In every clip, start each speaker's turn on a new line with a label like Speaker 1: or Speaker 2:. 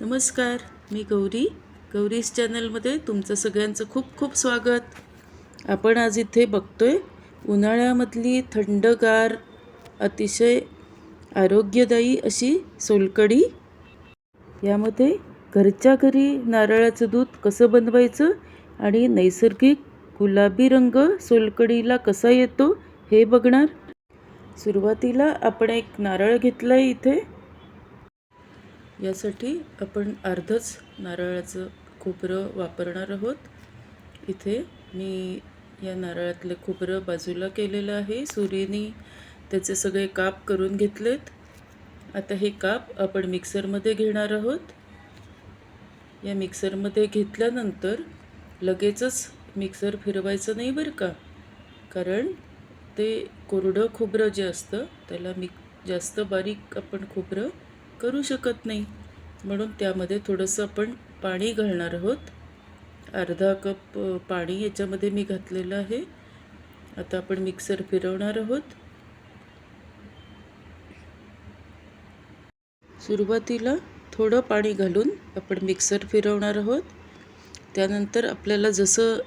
Speaker 1: नमस्कार मी गौरी. गौरीज चॅनलमध्ये तुमचं सगळ्यांचं खूप खूप स्वागत. आपण आज इथे बघतोय उन्हाळ्यामधली थंडगार अतिशय आरोग्यदायी अशी सोलकढी. यामध्ये घरच्या घरी नारळाचं दूध कसं बनवायचं आणि नैसर्गिक गुलाबी रंग सोलकढीला कसा येतो हे बघणार. सुरुवातीला आपण एक नारळ घेतला आहे इथे. यासाठी आपण अर्धच नारळाचं खोबरं वापरणार आहोत. इथे मी या नारळातलं खोबरं बाजूला केलेलं आहे. सुरीने त्याचे सगळे काप करून घेतलेत. आता हे काप आपण मिक्सरमध्ये घेणार आहोत. या मिक्सरमध्ये घेतल्यानंतर लगेचच मिक्सर फिरवायचं नाही बरं का? कारण ते कोरडं खोबरं जे असतं त्याला मिक जास्त बारीक आपण खोबरं करू शकत नाही. म्हणून त्यामध्ये थोडंसं आपण पाणी घालणार आहोत. अर्धा कप पाणी याच्यामध्ये मी घातलेलं आहे. आता आपण मिक्सर फिरवणार आहोत. सुरुवातीला थोडं पाणी घालून आपण मिक्सर फिरवणार आहोत. त्यानंतर आपल्याला जसं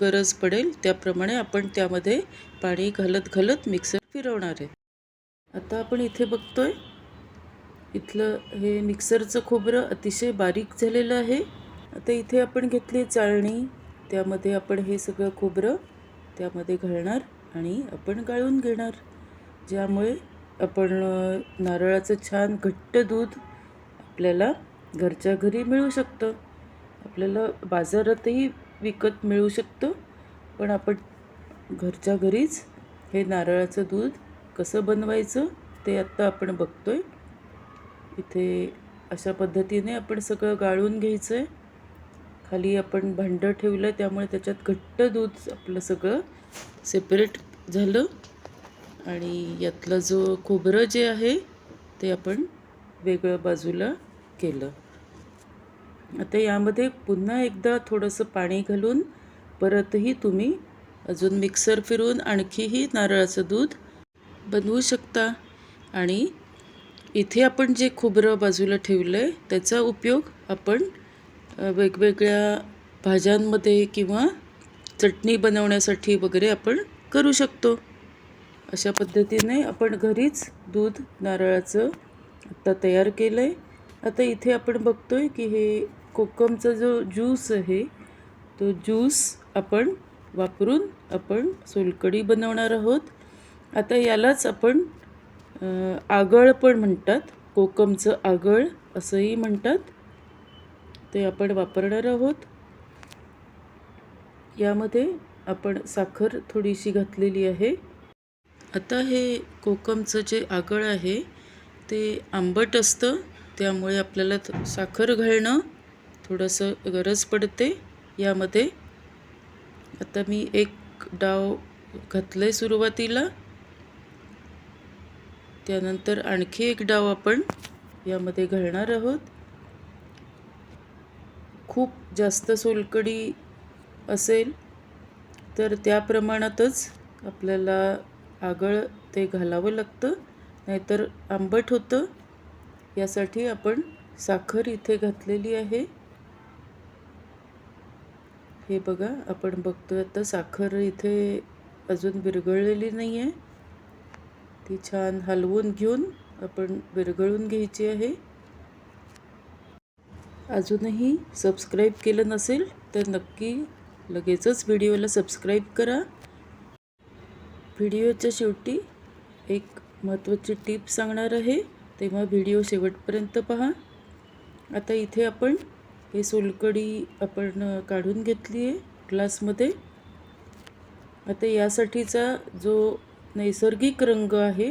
Speaker 1: गरज पडेल त्याप्रमाणे आपण त्यामध्ये पाणी घालत घालत मिक्सर फिरवणार आहे. आता आपण इथे बघतोय इथलं हे मिक्सरचं खोबरं अतिशय बारीक झालेलं आहे. आता इथे आपण घेतली चाळणी. त्यामध्ये आपण हे सगळं खोबरं त्यामध्ये घालणार आणि आपण गाळून घेणार. ज्यामुळे आपण नारळाचं छान घट्ट दूध आपल्याला घरच्या घरी मिळू शकतं. आपल्याला बाजारातही विकत मिळू शकतं. पण आपण घरच्या घरीच हे नारळाचं दूध कसं बनवायचं ते आत्ता आपण बघतो आहे इथे अशा पद्धतीने आपण सगळं गाळून घ्यायचं आहे खाली आपण भांडं ठेवलं त्यामुळे त्याच्यात घट्ट दूध आपलं सगळं सेपरेट झालं. आणि यातला जो खोबरं जे आहे ते आपण वेगळं बाजूला केलं. आता यामध्ये पुन्हा एकदा थोडंसं पाणी घालून परतही तुम्ही अजून मिक्सर फिरून आणखीही नारळाचं दूध बनवू शकता. आणि इथे आपण जे खोबरं बाजूला ठेवलं आहे त्याचा उपयोग आपण वेगवेगळ्या भाज्यांमध्ये किंवा चटणी बनवण्यासाठी वगैरे आपण करू शकतो. अशा पद्धतीने आपण घरीच दूध नारळाचं आत्ता तयार केलं आहे आता इथे आपण बघतो आहे की हे कोकमचा जो ज्यूस आहे तो ज्यूस आपण वापरून आपण सोलकढी बनवणार आहोत. आता यालाच आपण आगळ पण म्हणतात. कोकमचं आगळ असंही म्हणतात. ते आपण वापरणार आहोत. यामध्ये आपण साखर थोडीशी घातलेली आहे. आता हे कोकमचं जे आगळ आहे ते आंबट असतं. त्यामुळे आपल्याला साखर घालणं थोडंसं गरज पडते यामध्ये. आता मी एक डाव घातलं आहे सुरुवातीला. त्यानंतर आणखी एक डाव आपण यामध्ये घालणार आहोत. खूप जास्त सोलकढी असेल तर त्या प्रमाणातच आपल्याला आगळ ते घालावं लागतं. नाहीतर आंबट होतं. यासाठी आपण साखर इथे घातलेली आहे. हे बघा आपण बघतोय आता साखर इथे अजून विरघळलेली नाही आहे ती छान हलवून घेऊन आपण विरघळून घ्यायची आहे. अजूनही सबस्क्राईब केलं नसेल तर नक्की लगेचच व्हिडिओला सबस्क्राईब करा. व्हिडिओच्या शेवटी एक महत्त्वाची टीप सांगणार आहे तेव्हा व्हिडिओ शेवटपर्यंत पहा. आता इथे आपण हे सोलकढी आपण काढून घेतली आहे ग्लासमध्ये आता यासाठीचा जो नैसर्गिक रंग आहे.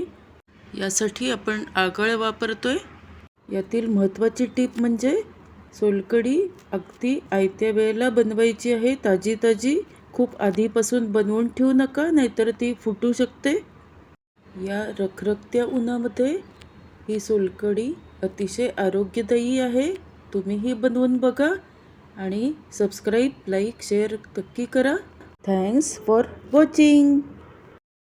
Speaker 1: यासाठी आपण आगळ वापरतोय. यातील महत्त्वाची टीप म्हणजे सोलकढी अगदी आयत्या वेळेला बनवायची आहे ताजी ताजी खूप आधीपासून बनवून ठेवू नका नाहीतर ती फुटू शकते. या रखरखत्या उन्हामध्ये ही सोलकढी अतिशय आरोग्यदायी आहे. तुम्हीही बनवून बघा आणि सबस्क्राईब लाईक शेअर नक्की करा. Thanks for watching.